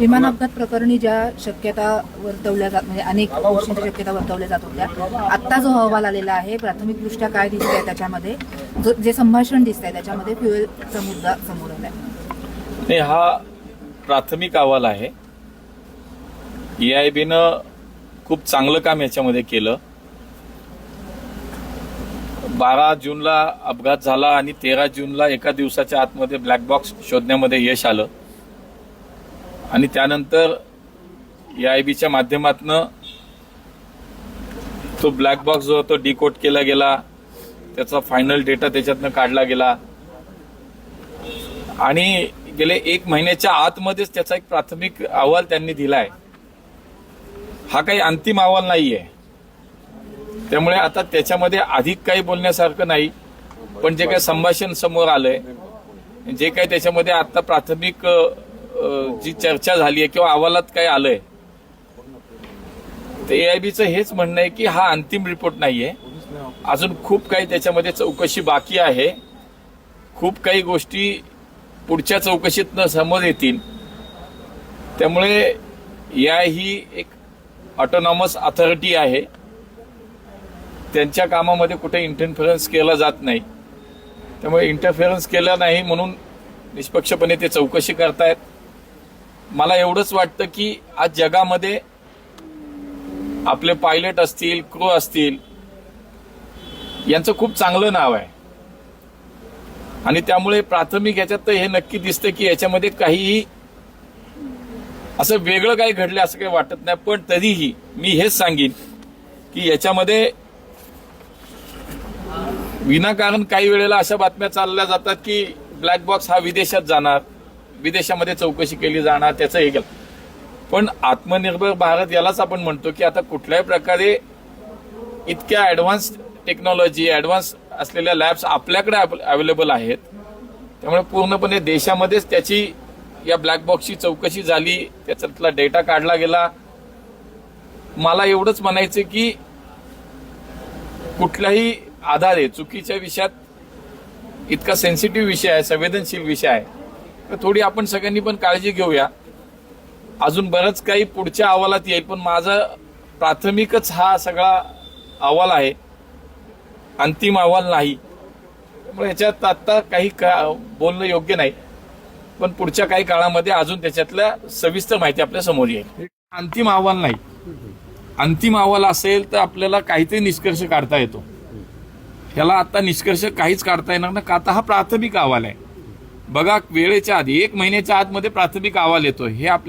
विमान अपघात प्रकरणी ज्या शक्यता वर्तवल्या जात म्हणजे अनेक गोष्टींच्या शक्यता वर्तवल्या जात होत्या आत्ता जो अहवाल आलेला आहे प्राथमिकदृष्ट्या काय दिसतंय त्याच्यामध्ये? जो जे संभाषण दिसतंय त्याच्यामध्ये फ्युएलचा मुद्दा समोर आलाय. नाही हा प्राथमिक अहवाल आहे. EIB-नं खूप चांगलं काम याच्यामध्ये केलं. बारा जूनला अपघात झाला आणि तेरा जूनला एका दिवसाच्या आतमध्ये ब्लॅक बॉक्स शोधण्यामध्ये यश आलं. आणि त्यानंतर आय बीच्या माध्यमातनं तो ब्लॅक बॉक्स जो तो डिकोड केला गेला. त्याचा फायनल डेटा त्याच्यातनं काढला गेला. आणि गेले एक महिन्याच्या आतमध्येच त्याचा एक प्राथमिक अहवाल त्यांनी दिलाय. हा काही अंतिम अहवाल नाहीये. त्यामुळे आता त्याच्यामध्ये अधिक काही बोलण्यासारखं नाही. पण जे काही संभाषण समोर आलंय जे काही त्याच्यामध्ये आता प्राथमिक जी चर्चा झाली आहे किंवा अहवालात काय आलंय तर एआयबीचं हेच म्हणणं आहे की हा अंतिम रिपोर्ट नाहीये. अजून खूप काही त्याच्यामध्ये चौकशी बाकी आहे. खूप काही गोष्टी पुढच्या चौकशीतनं समोर येतील. त्यामुळे या ही एक ऑटोनॉमस अथॉरिटी आहे. त्यांच्या कामामध्ये कुठे इंटरफेरन्स केला जात नाही. त्यामुळे इंटरफेरन्स केला नाही म्हणून निष्पक्षपणे ते चौकशी करतायत. मला एवढंच वाटतं की आज जगामध्ये आपले पायलट असतील क्रू असतील यांचं खूप चांगलं नाव आहे. आणि त्यामुळे प्राथमिक याच्यात तर हे नक्की दिसतं की याच्यामध्ये काहीही असं वेगळं काही घडलं असं काही वाटत नाही पण तरीही मी हेच सांगेन की याच्यामध्ये विनाकारण काही वेळेला अशा बातम्या चालल्या जातात की ब्लॅक बॉक्स हा विदेशात जाणार. विदेशामध्ये चौकशी केली जाणार त्याचं हे केलं. पण आत्मनिर्भर भारत यालाच आपण म्हणतो की आता कुठल्याही प्रकारे इतक्या ऍडव्हान्स टेक्नॉलॉजी ऍडव्हान्स असलेल्या लॅब्स आपल्याकडे अवेलेबल आहेत. त्यामुळे पूर्णपणे देशामध्येच त्याची या ब्लॅक बॉक्सची चौकशी झाली त्याच्यातला डेटा काढला गेला. मला एवढंच म्हणायचं की कुठल्याही आधारे चुकीच्या विषयात इतका सेन्सिटिव्ह विषय आहे संवेदनशील विषय आहे. तर थोडी आपण सगळ्यांनी पण काळजी घेऊया. अजून बरंच काही पुढच्या अहवालात येईल पण माझा प्राथमिकच हा सगळा अहवाल आहे. अंतिम अहवाल नाही. त्यामुळे याच्यात आता काही का- बोलणं योग्य नाही. पण पुढच्या काही काळामध्ये अजून त्याच्यातल्या सविस्तर माहिती आपल्यासमोर येईल. अंतिम अहवाल नाही. अंतिम अहवाल असेल तर आपल्याला काहीतरी निष्कर्ष काढता येतो. ह्याला आता निष्कर्ष काहीच काढता येणार ना का आता हा प्राथमिक अहवाल आहे. बघा वेळेच्या आधी एक महिन्याच्या आतमध्ये प्राथमिक अहवाल येतो हे आपल्या